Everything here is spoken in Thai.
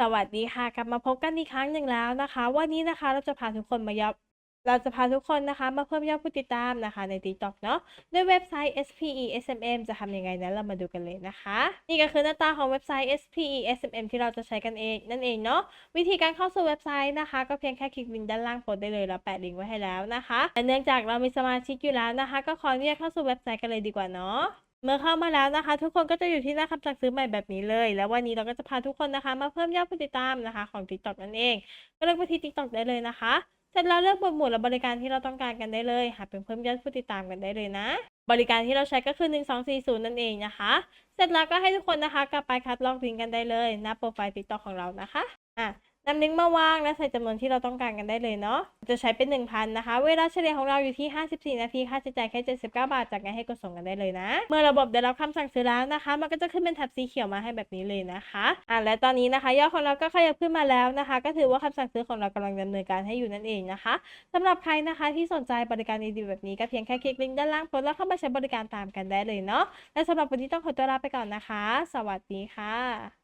สวัสดีค่ะ กลับมาพบกันอีกครั้งหนึ่งแล้วนะคะ วันนี้นะคะเราจะพาทุกคนมายอดเราจะพาทุกคนนะคะมาเพิ่มยอดผู้ติดตามนะคะใน TikTok เนาะด้วยเว็บไซต์ SPE SMM จะทำยังไงนั้นเรามาดูกันเลยนะคะ นี่ก็คือหน้าตาของเว็บไซต์ SPE SMM ที่เราจะใช้กันเองนั่นเองเนาะวิธีการเข้าสู่เว็บไซต์นะคะ ก็เพียงแค่คลิกลิงก์ด้านล่างโพสได้เลยเราแปะลิงก์ไว้ให้แล้วนะคะแต่เนื่องจากเรามีสมาชิกอยู่แล้วนะคะ ก็ขออนุญาตเข้าสู่เว็บไซต์กันเลยดีกว่าเนาะ เมื่อเข้ามาแล้วนะคะ ทุกคนก็จะอยู่ที่หน้าคำสั่งซื้อใหม่แบบนี้เลย แล้ววันนี้เราก็จะพาทุกคนนะคะ มาเพิ่มยอดผู้ติดตามนะคะ ของ TikTok นั่นเอง ก็เลือกไปที่ TikTok ได้เลยนะคะเสร็จแล้วเลือกหมวดหมู่และบริการที่เราต้องการกันได้เลยหาเป็นเพิ่มยอดผู้ติดตามกันได้เลยนะ บริการที่เราใช้ก็คือ 1240 นั่นเองนะคะ เสร็จแล้วก็ให้ทุกคนนะคะ กลับไปคัดลอกลิงก์กันได้เลยหน้าโปรไฟล์ TikTok ของเรานะคะอะ นำลิงก์มาวางและใส่จำนวนที่เราต้องการกันได้เลยเนาะ จะใช้เป็น 1,000 นะคะ เวลาเฉลี่ยของเราอยู่ที่ 54 นาที ค่าใช้จ่ายแค่ 79 บาท จากนั้นให้กดส่งกันได้เลยนะ เมื่อระบบได้รับคำสั่งซื้อแล้วนะคะ มันก็จะขึ้นเป็นแท็บสีเขียวมาให้แบบนี้เลยนะคะ อะและตอนนี้นะคะ ยอดของเราก็ขยับขึ้นมาแล้วนะคะ ก็ถือว่าคำสั่งซื้อของเรากำลังดำเนินการให้อยู่นั่นเองนะคะสำหรับใครนะคะที่สนใจบริการดีๆแบบนี้ก็เพียงแค่คลิกลิงก์ด้านล่างโพสต์แล้วเข้ามาใช้บริการตามกันได้เลยเนาะ และสำหรับวันนี้ต้องขอตัวลาไปก่อนนะคะ สวัสดีค่ะ